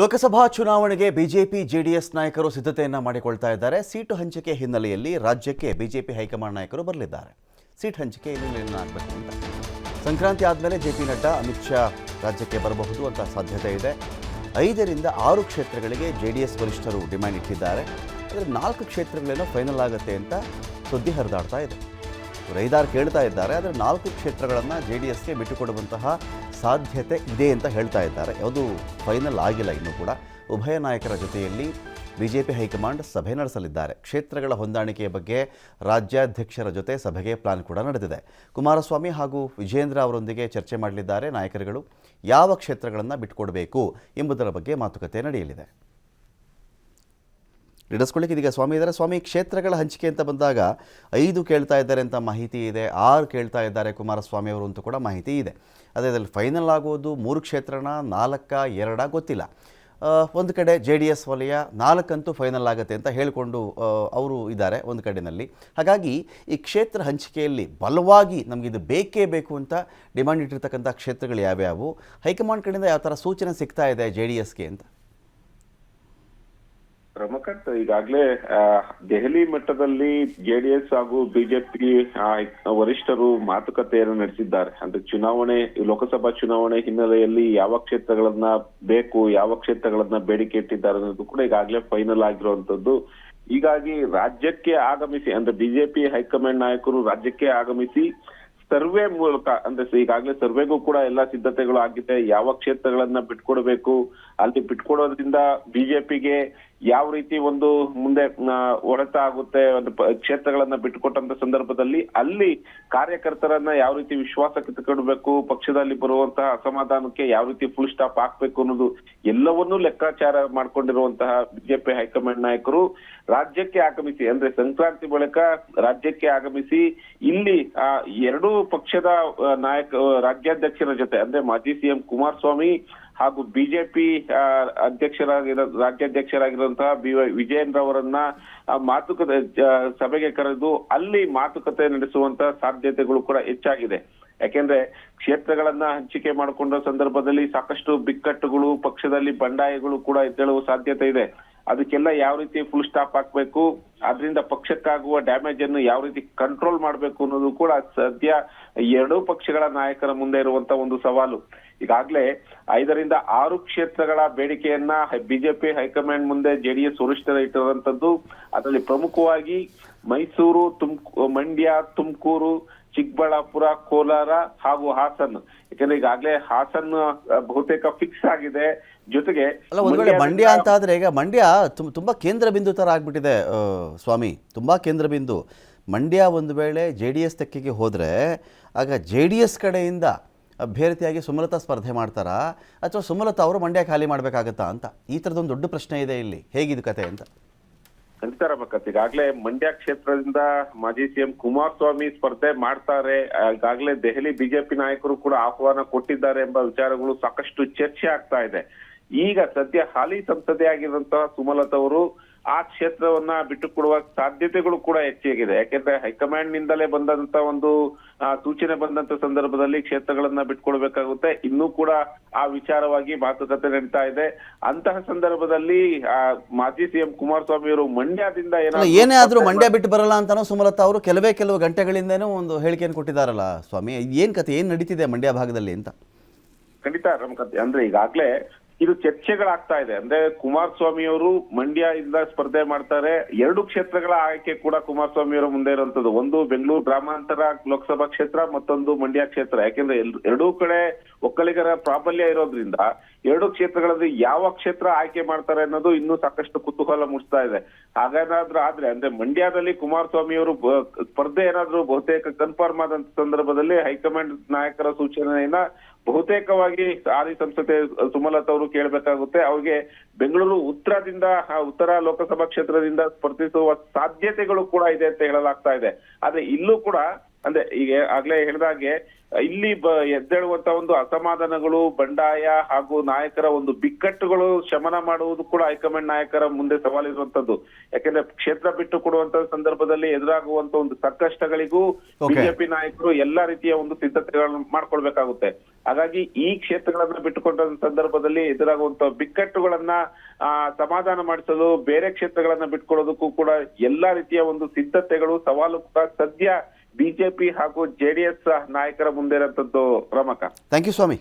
ಲೋಕಸಭಾ ಚುನಾವಣೆಗೆ BJP, JDS ನಾಯಕರು ಸಿದ್ಧತೆಯನ್ನು ಮಾಡಿಕೊಳ್ತಾ ಇದ್ದಾರೆ. ಸೀಟು ಹಂಚಿಕೆ ಹಿನ್ನೆಲೆಯಲ್ಲಿ ರಾಜ್ಯಕ್ಕೆ ಬಿಜೆಪಿ ಹೈಕಮಾಂಡ್ ನಾಯಕರು ಬರಲಿದ್ದಾರೆ. ಸೀಟ್ ಹಂಚಿಕೆ ಆಗಬೇಕು ಅಂತ. ಸಂಕ್ರಾಂತಿ ಆದಮೇಲೆ ಜೆ ಪಿ ನಡ್ಡಾ, ಅಮಿತ್ ಶಾ ರಾಜ್ಯಕ್ಕೆ ಬರಬಹುದು ಅಂತ ಸಾಧ್ಯತೆ ಇದೆ. ಐದರಿಂದ ಆರು ಕ್ಷೇತ್ರಗಳಿಗೆ ಜೆ ಡಿ ಎಸ್ ವರಿಷ್ಠರು ಡಿಮ್ಯಾಂಡ್ ಇಟ್ಟಿದ್ದಾರೆ. ಆದರೆ ನಾಲ್ಕು ಕ್ಷೇತ್ರಗಳೇನೋ ಫೈನಲ್ ಆಗುತ್ತೆ ಅಂತ ಸುದ್ದಿ ಹರಿದಾಡ್ತಾ ಇದೆ. ರೈದಾರ್ ಕೇಳ್ತಾ ಇದ್ದಾರೆ. ಆದರೆ ನಾಲ್ಕು ಕ್ಷೇತ್ರಗಳನ್ನು ಜೆ ಡಿ ಎಸ್ಗೆ ಬಿಟ್ಟುಕೊಡುವಂತಹ ಸಾಧ್ಯತೆ ಇದೆ ಅಂತ ಹೇಳ್ತಾ ಇದ್ದಾರೆ. ಯಾವುದು ಫೈನಲ್ ಆಗಿಲ್ಲ ಇನ್ನೂ ಕೂಡ. ಉಭಯ ನಾಯಕರ ಜೊತೆಯಲ್ಲಿ ಬಿಜೆಪಿ ಹೈಕಮಾಂಡ್ ಸಭೆ ನಡೆಸಲಿದ್ದಾರೆ. ಕ್ಷೇತ್ರಗಳ ಹೊಂದಾಣಿಕೆಯ ಬಗ್ಗೆ ರಾಜ್ಯಾಧ್ಯಕ್ಷರ ಜೊತೆ ಸಭೆಗೆ ಪ್ಲಾನ್ ಕೂಡ ನಡೆದಿದೆ. ಕುಮಾರಸ್ವಾಮಿ ಹಾಗೂ ವಿಜೇಂದ್ರ ಅವರೊಂದಿಗೆ ಚರ್ಚೆ ಮಾಡಲಿದ್ದಾರೆ ನಾಯಕರುಗಳು. ಯಾವ ಕ್ಷೇತ್ರಗಳನ್ನು ಬಿಟ್ಟುಕೊಡಬೇಕು ಎಂಬುದರ ಬಗ್ಗೆ ಮಾತುಕತೆ ನಡೆಯಲಿದೆ. ಹಿಡಿಸ್ಕೊಳ್ಳಿಕ್ಕೆ ಇದೀಗ ಸ್ವಾಮಿ ಇದ್ದಾರೆ. ಸ್ವಾಮಿ, ಕ್ಷೇತ್ರಗಳ ಹಂಚಿಕೆ ಅಂತ ಬಂದಾಗ ಐದು ಕೇಳ್ತಾ ಇದ್ದಾರೆ ಅಂತ ಮಾಹಿತಿ ಇದೆ, ಆರು ಕೇಳ್ತಾ ಇದ್ದಾರೆ ಕುಮಾರಸ್ವಾಮಿ ಅವರು ಅಂತ ಕೂಡ ಮಾಹಿತಿ ಇದೆ. ಅದೇ ಅದರಲ್ಲಿ ಫೈನಲ್ ಆಗೋದು ಮೂರು ಕ್ಷೇತ್ರನ, ನಾಲ್ಕ, ಎರಡ ಗೊತ್ತಿಲ್ಲ. ಒಂದು ಕಡೆ ಜೆ ಡಿ ಎಸ್ ವಲಯ, ನಾಲ್ಕಂತೂ ಫೈನಲ್ ಆಗುತ್ತೆ ಅಂತ ಹೇಳಿಕೊಂಡು ಅವರು ಇದ್ದಾರೆ ಒಂದು ಕಡೆಯಲ್ಲಿ ಹಾಗಾಗಿ ಈ ಕ್ಷೇತ್ರ ಹಂಚಿಕೆಯಲ್ಲಿ ಬಲವಾಗಿ ನಮಗೆ ಇದು ಬೇಕೇ ಬೇಕು ಅಂತ ಡಿಮ್ಯಾಂಡ್ ಇಟ್ಟಿರ್ತಕ್ಕಂಥ ಕ್ಷೇತ್ರಗಳು ಯಾವ್ಯಾವು? ಹೈಕಮಾಂಡ್ ಕಡೆಯಿಂದ ಯಾವ ಥರ ಸೂಚನೆ ಸಿಗ್ತಾ ಇದೆ ಜೆ ಡಿ ಎಸ್ಗೆ ಅಂತ? ರಮಕಾಂತ್ ಈಗಾಗಲೇ ದೆಹಲಿ ಮಟ್ಟದಲ್ಲಿ ಜೆಡಿಎಸ್ ಹಾಗೂ ಬಿಜೆಪಿ ವರಿಷ್ಠರು ಮಾತುಕತೆಯನ್ನು ನಡೆಸಿದ್ದಾರೆ. ಅಂದ್ರೆ ಚುನಾವಣೆ, ಲೋಕಸಭಾ ಚುನಾವಣೆ ಹಿನ್ನೆಲೆಯಲ್ಲಿ ಯಾವ ಕ್ಷೇತ್ರಗಳನ್ನ ಬೇಕು, ಯಾವ ಕ್ಷೇತ್ರಗಳನ್ನ ಬೇಡಿಕೆ ಇಟ್ಟಿದ್ದಾರೆ ಅನ್ನೋದು ಕೂಡ ಈಗಾಗಲೇ ಫೈನಲ್ ಆಗಿರುವಂತದ್ದು ಹೀಗಾಗಿ ರಾಜ್ಯಕ್ಕೆ ಆಗಮಿಸಿ, ಅಂದ್ರೆ ಬಿಜೆಪಿ ಹೈಕಮಾಂಡ್ ನಾಯಕರು ರಾಜ್ಯಕ್ಕೆ ಆಗಮಿಸಿ, ಸರ್ವೆ ಮೂಲಕ, ಅಂದ್ರೆ ಈಗಾಗಲೇ ಸರ್ವೆಗೂ ಕೂಡ ಎಲ್ಲಾ ಸಿದ್ಧತೆಗಳು ಆಗಿದೆ ಯಾವ ಕ್ಷೇತ್ರಗಳನ್ನ ಬಿಟ್ಕೊಡ್ಬೇಕು? ಅಲ್ಲಿ ಬಿಟ್ಕೊಡೋದ್ರಿಂದ ಬಿಜೆಪಿಗೆ ಯಾವ ರೀತಿ ಒಂದು ಮುಂದೆ ಹೊಡೆತ ಆಗುತ್ತೆ, ಒಂದು ಕ್ಷೇತ್ರಗಳನ್ನ ಬಿಟ್ಟುಕೊಟ್ಟಂತ ಸಂದರ್ಭದಲ್ಲಿ ಅಲ್ಲಿ ಕಾರ್ಯಕರ್ತರನ್ನ ಯಾವ ರೀತಿ ವಿಶ್ವಾಸಕ್ಕೆ ತಗೊಳ್ಬೇಕು, ಪಕ್ಷದಲ್ಲಿ ಬರುವಂತಹ ಅಸಮಾಧಾನಕ್ಕೆ ಯಾವ ರೀತಿ ಫುಲ್ ಸ್ಟಾಪ್ ಹಾಕ್ಬೇಕು ಅನ್ನೋದು ಎಲ್ಲವನ್ನೂ ಲೆಕ್ಕಾಚಾರ ಮಾಡ್ಕೊಂಡಿರುವಂತಹ ಬಿಜೆಪಿ ಹೈಕಮಾಂಡ್ ನಾಯಕರು ರಾಜ್ಯಕ್ಕೆ ಆಗಮಿಸಿ, ಅಂದ್ರೆ ಸಂಕ್ರಾಂತಿ ಬಳಿಕ ರಾಜ್ಯಕ್ಕೆ ಆಗಮಿಸಿ ಇಲ್ಲಿ, ಆ, ಎರಡೂ ಪಕ್ಷದ ನಾಯಕ, ರಾಜ್ಯಾಧ್ಯಕ್ಷರ ಜೊತೆ, ಅಂದ್ರೆ ಮಾಜಿ ಸಿಎಂ ಕುಮಾರಸ್ವಾಮಿ ಹಾಗೂ ಬಿಜೆಪಿ ಅಧ್ಯಕ್ಷರಾಗಿರೋ, ರಾಜ್ಯಾಧ್ಯಕ್ಷರಾಗಿರುವಂತಹ ಬಿ ವೈ ವಿಜಯೇಂದ್ರ ಅವರನ್ನ ಮಾತುಕತೆ ಸಭೆಗೆ ಕರೆದು ಅಲ್ಲಿ ಮಾತುಕತೆ ನಡೆಸುವಂತ ಸಾಧ್ಯತೆಗಳು ಕೂಡ ಹೆಚ್ಚಾಗಿದೆ. ಯಾಕೆಂದ್ರೆ ಕ್ಷೇತ್ರಗಳನ್ನ ಹಂಚಿಕೆ ಮಾಡಿಕೊಂಡ ಸಂದರ್ಭದಲ್ಲಿ ಸಾಕಷ್ಟು ಬಿಕ್ಕಟ್ಟುಗಳು, ಪಕ್ಷದಲ್ಲಿ ಬಂಡಾಯಗಳು ಕೂಡ ಎದ್ದೇಳುವ ಸಾಧ್ಯತೆ ಇದೆ. ಅದಕ್ಕೆಲ್ಲ ಯಾವ ರೀತಿ ಫುಲ್ ಸ್ಟಾಪ್ ಹಾಕ್ಬೇಕು? ಅದರಿಂದ ಪಕ್ಷಕ್ಕಾಗುವ ಡ್ಯಾಮೇಜ್ ಅನ್ನು ಯಾವ ರೀತಿ ಕಂಟ್ರೋಲ್ ಮಾಡಬೇಕು ಅನ್ನೋದು ಕೂಡ ಸದ್ಯ ಎರಡೂ ಪಕ್ಷಗಳ ನಾಯಕರ ಮುಂದೆ ಇರುವಂತ ಒಂದು ಸವಾಲು. ಈಗಾಗಲೇ ಐದರಿಂದ ಆರು ಕ್ಷೇತ್ರಗಳ ಬೇಡಿಕೆಯನ್ನ ಬಿಜೆಪಿ ಹೈಕಮಾಂಡ್ ಮುಂದೆ ಜೆಡಿಎಸ್ ವರಿಷ್ಠರ ಇಟ್ಟಿರುವಂತದ್ದು ಅದರಲ್ಲಿ ಪ್ರಮುಖವಾಗಿ ಮೈಸೂರು ತುಮಕೂ ಮಂಡ್ಯ ತುಮಕೂರು ಚಿಕ್ಕಬಳ್ಳಾಪುರ ಕೋಲಾರ ಹಾಗೂ ಹಾಸನ್. ಯಾಕಂದ್ರೆ ಈಗಾಗಲೇ ಹಾಸನ್ ಬಹುತೇಕ ಫಿಕ್ಸ್ ಆಗಿದೆ. ಜೊತೆಗೆ ಅಲ್ಲ ಒಂದು ವೇಳೆ ಮಂಡ್ಯ ಅಂತ ಆದ್ರೆ ಈಗ ಮಂಡ್ಯ ತುಂಬಾ ಕೇಂದ್ರ ಬಿಂದು ತರ ಆಗ್ಬಿಟ್ಟಿದೆ ಸ್ವಾಮಿ, ತುಂಬ ಕೇಂದ್ರ ಬಿಂದು. ಮಂಡ್ಯ ಒಂದು ವೇಳೆ ಜೆ ಡಿ ಎಸ್ ತೆಕ್ಕಿಗೆ ಹೋದರೆ, ಆಗ ಜೆ ಡಿ ಎಸ್ ಕಡೆಯಿಂದ ಅಭ್ಯರ್ಥಿಯಾಗಿ ಸುಮಲತಾ ಸ್ಪರ್ಧೆ ಮಾಡ್ತಾರಾ? ಅಥವಾ ಸುಮಲತಾ ಅವರು ಮಂಡ್ಯ ಖಾಲಿ ಮಾಡಬೇಕಾಗತ್ತಾ ಅಂತ? ಈ ಥರದೊಂದು ದೊಡ್ಡ ಪ್ರಶ್ನೆ ಇದೆ ಇಲ್ಲಿ. ಹೇಗಿದು ಕತೆ ಅಂತ? ಖಂಡಿತ ಈಗಾಗಲೇ ಮಂಡ್ಯ ಕ್ಷೇತ್ರದಿಂದ ಮಾಜಿ ಸಿಎಂ ಕುಮಾರಸ್ವಾಮಿ ಸ್ಪರ್ಧೆ ಮಾಡ್ತಾರೆ. ಈಗಾಗಲೇ ದೆಹಲಿ ಬಿಜೆಪಿ ನಾಯಕರು ಕೂಡ ಆಹ್ವಾನ ಕೊಟ್ಟಿದ್ದಾರೆ ಎಂಬ ವಿಚಾರಗಳು ಸಾಕಷ್ಟು ಚರ್ಚೆ ಆಗ್ತಾ ಇದೆ. ಈಗ ಸದ್ಯ ಹಾಲಿ ಸಂಸದೆ ಆಗಿರುವಂತಹ ಸುಮಲತಾ ಅವರು ಆ ಕ್ಷೇತ್ರವನ್ನ ಬಿಟ್ಟುಕೊಡುವ ಸಾಧ್ಯತೆಗಳು ಕೂಡ ಹೆಚ್ಚಾಗಿದೆ ಯಾಕೆಂದ್ರೆ ಹೈಕಮಾಂಡ್ ನಿಂದಲೇ ಬಂದಂತ ಒಂದು ಸೂಚನೆ ಬಂದಂತ ಸಂದರ್ಭದಲ್ಲಿ ಕ್ಷೇತ್ರಗಳನ್ನ ಬಿಟ್ಕೊಡ್ಬೇಕಾಗುತ್ತೆ. ಇನ್ನೂ ಕೂಡ ಆ ವಿಚಾರವಾಗಿ ಮಾತುಕತೆ ನಡೀತಾ ಇದೆ. ಅಂತಹ ಸಂದರ್ಭದಲ್ಲಿ ಆ, ಮಾಜಿ ಸಿಎಂ ಕುಮಾರಸ್ವಾಮಿ ಅವರು ಮಂಡ್ಯದಿಂದ ಏನಾದ್ರು ಏನೇ ಆದ್ರೂ ಮಂಡ್ಯ ಬಿಟ್ಟು ಬರಲ್ಲ ಅಂತಾನೋ ಸುಮಲತಾ ಅವರು ಕೆಲವೇ ಕೆಲವು ಗಂಟೆಗಳಿಂದನೂ ಒಂದು ಹೇಳಿಕೆಯನ್ನು ಕೊಟ್ಟಿದ್ದಾರಲ್ಲ ಸ್ವಾಮಿ. ಏನ್ ಕತೆ ಏನ್ ನಡೀತಿದೆ ಮಂಡ್ಯ ಭಾಗದಲ್ಲಿ ಅಂತ? ಖಂಡಿತ ರಮಕಾಂತ್ ಅಂದ್ರೆ ಈಗಾಗ್ಲೇ ಇದು ಚರ್ಚೆಗಳಾಗ್ತಾ ಇದೆ. ಅಂದ್ರೆ ಕುಮಾರಸ್ವಾಮಿ ಅವರು ಮಂಡ್ಯ ಇಂದ ಸ್ಪರ್ಧೆ ಮಾಡ್ತಾರೆ. ಎರಡು ಕ್ಷೇತ್ರಗಳ ಆಯ್ಕೆ ಕೂಡ ಕುಮಾರಸ್ವಾಮಿ ಅವರ ಮುಂದೆ ಇರುವಂತದ್ದು. ಒಂದು ಬೆಂಗಳೂರು ಗ್ರಾಮಾಂತರ ಲೋಕಸಭಾ ಕ್ಷೇತ್ರ, ಮತ್ತೊಂದು ಮಂಡ್ಯ ಕ್ಷೇತ್ರ. ಯಾಕೆಂದ್ರೆ ಎರಡೂ ಕಡೆ ಒಕ್ಕಲಿಗರ ಪ್ರಾಬಲ್ಯ ಇರೋದ್ರಿಂದ ಎರಡು ಕ್ಷೇತ್ರಗಳಲ್ಲಿ ಯಾವ ಕ್ಷೇತ್ರ ಆಯ್ಕೆ ಮಾಡ್ತಾರೆ ಅನ್ನೋದು ಇನ್ನೂ ಸಾಕಷ್ಟು ಕುತೂಹಲ ಮೂಡಿಸ್ತಾ ಇದೆ. ಹಾಗೇನಾದ್ರೂ ಆದ್ರೆ, ಅಂದ್ರೆ ಮಂಡ್ಯದಲ್ಲಿ ಕುಮಾರಸ್ವಾಮಿ ಅವರು ಸ್ಪರ್ಧೆ ಏನಾದ್ರೂ ಬಹುತೇಕ ಕನ್ಫರ್ಮ್ ಆದಂತ ಸಂದರ್ಭದಲ್ಲಿ ಹೈಕಮಾಂಡ್ ನಾಯಕರ ಸೂಚನೆಯನ್ನ ಬಹುತೇಕವಾಗಿ ಆದಿ ಸಂಸದೆ ಸುಮಲತಾ ಅವರು ಕೇಳಬೇಕಾಗುತ್ತೆ. ಅವ್ರಿಗೆ ಬೆಂಗಳೂರು ಉತ್ತರದಿಂದ ಉತ್ತರ ಲೋಕಸಭಾ ಕ್ಷೇತ್ರದಿಂದ ಸ್ಪರ್ಧಿಸುವ ಸಾಧ್ಯತೆಗಳು ಕೂಡ ಇದೆ ಅಂತ ಹೇಳಲಾಗ್ತಾ ಇದೆ. ಆದ್ರೆ ಇಲ್ಲೂ ಕೂಡ ಅಂದ್ರೆ ಈಗ ಆಗ್ಲೇ ಹೇಳಿದಾಗೆ ಇಲ್ಲಿ ಬ ಎದ್ದೇಳುವಂತ ಒಂದು ಅಸಮಾಧಾನಗಳು ಬಂಡಾಯ ಹಾಗೂ ನಾಯಕರ ಒಂದು ಬಿಕ್ಕಟ್ಟುಗಳು ಶಮನ ಮಾಡುವುದು ಕೂಡ ಹೈಕಮಾಂಡ್ ನಾಯಕರ ಮುಂದೆ ಸವಾಲಿರುವಂತದ್ದು. ಯಾಕೆಂದ್ರೆ ಕ್ಷೇತ್ರ ಬಿಟ್ಟು ಕೊಡುವಂತ ಸಂದರ್ಭದಲ್ಲಿ ಎದುರಾಗುವಂತ ಒಂದು ಸಂಕಷ್ಟಗಳಿಗೂ ಬಿಜೆಪಿ ನಾಯಕರು ಎಲ್ಲಾ ರೀತಿಯ ಒಂದು ಸಿದ್ಧತೆಗಳನ್ನು ಮಾಡ್ಕೊಳ್ಬೇಕಾಗುತ್ತೆ. ಹಾಗಾಗಿ ಈ ಕ್ಷೇತ್ರಗಳನ್ನ ಬಿಟ್ಟುಕೊಂಡ ಸಂದರ್ಭದಲ್ಲಿ ಎದುರಾಗುವಂತ ಬಿಕ್ಕಟ್ಟುಗಳನ್ನ ಆ ಸಮಾಧಾನ ಮಾಡಿಸಲು ಬೇರೆ ಕ್ಷೇತ್ರಗಳನ್ನ ಬಿಟ್ಕೊಳ್ಳೋದಕ್ಕೂ ಕೂಡ ಎಲ್ಲಾ ರೀತಿಯ ಒಂದು ಸಿದ್ಧತೆಗಳು ಸವಾಲು ಕೂಡ ಸದ್ಯ ಬಿಜೆಪಿ ಹಾಗೂ ಜೆಡಿಎಸ್ ನಾಯಕರ ಮುಂದೆ ಇರುವಂತದ್ದು ರಮಕ. Thank you Swami